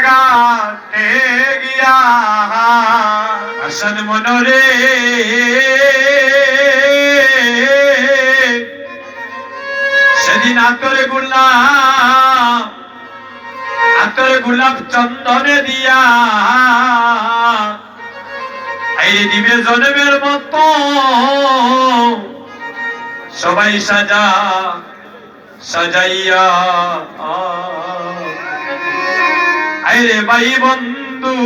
ঘাটে গিয়া আসন মনরে সেদিন আতরে গোলাপ আতরে গোলাপ চন্দনে দিয়া এই দিবে জন্মের মতো সবাই সাজা, সাজাইয়া আইরে ভাই বন্ধু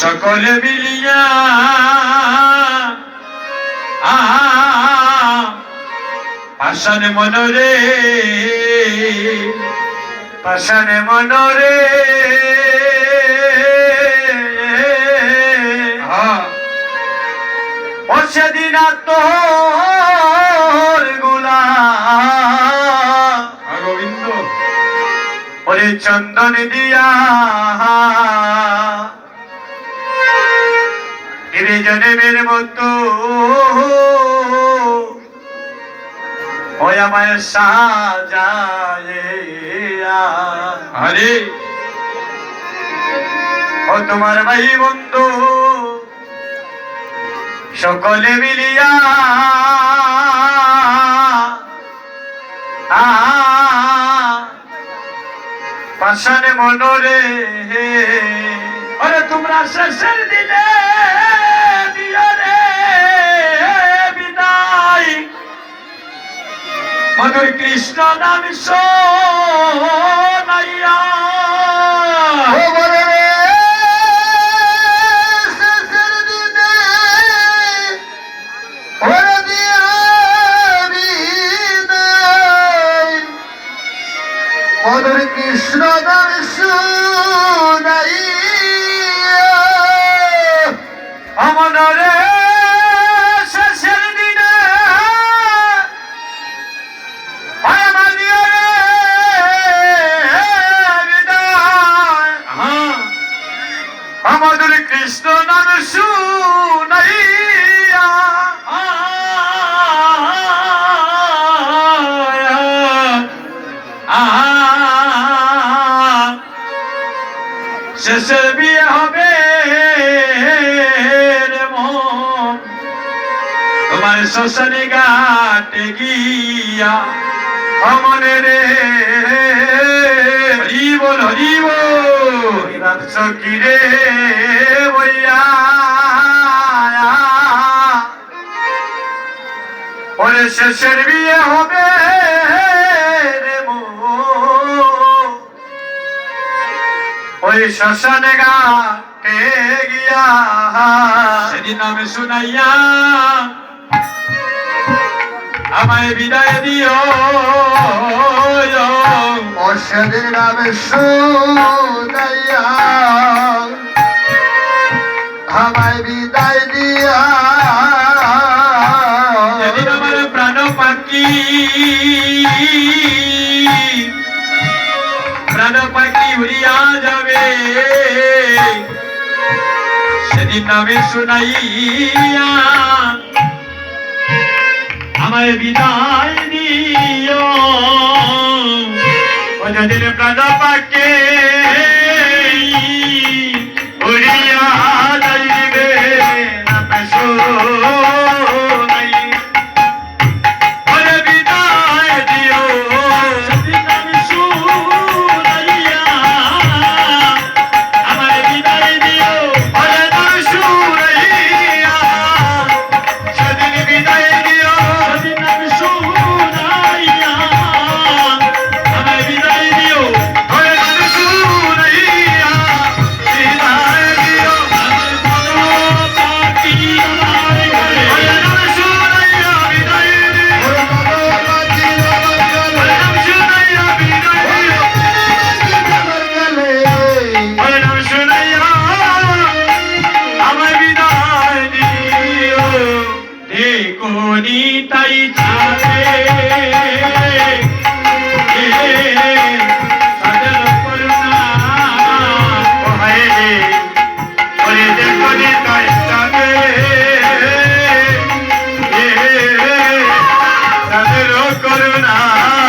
সকলে মিলিয়া আসান মনরে পাশানে মনরে। ও সেদিন তোরগুলা ওরে চন্দন দিয়া। হিরে জনেমের মতো। ওই আমায় সাজায় আরে। ও তোমার ভাই বন্ধু সকলে মিলিয়া পাশানে মনরে। আরে তোমরা শেষের দিনে বিদায়। মধুর কৃষ্ণ নাম শোনাইয়া মধুর কৃষ্ণ নাম শুনাইয়া অমনরে শেষের দিনে হয়। হ্যাঁ আমাদের কৃষ্ণ নাম শুনাইয়া শেষের বিয়ে হবে তোমার শ্মশানে ঘাটে গিয়া অমনে রে হরি বল হরি বল রাখছ কি রে বইয়া ওরে শেষের বিয়ে হবে ওই শ্মশানে ঘাটে গিয়া। সেদিন আমি শুনাইয়া আমায় বিদায় দিও অসদের নামে শুনাইয়া আমায় বিদায় দিয়া। যেদিন আমার প্রাণ পাখি প্রাণ পাখি উড়িয়া যাবে সেদিন আমি শুনাইয়া আমায় বিদায় দিও ও যেদিন প্রাণ கருணா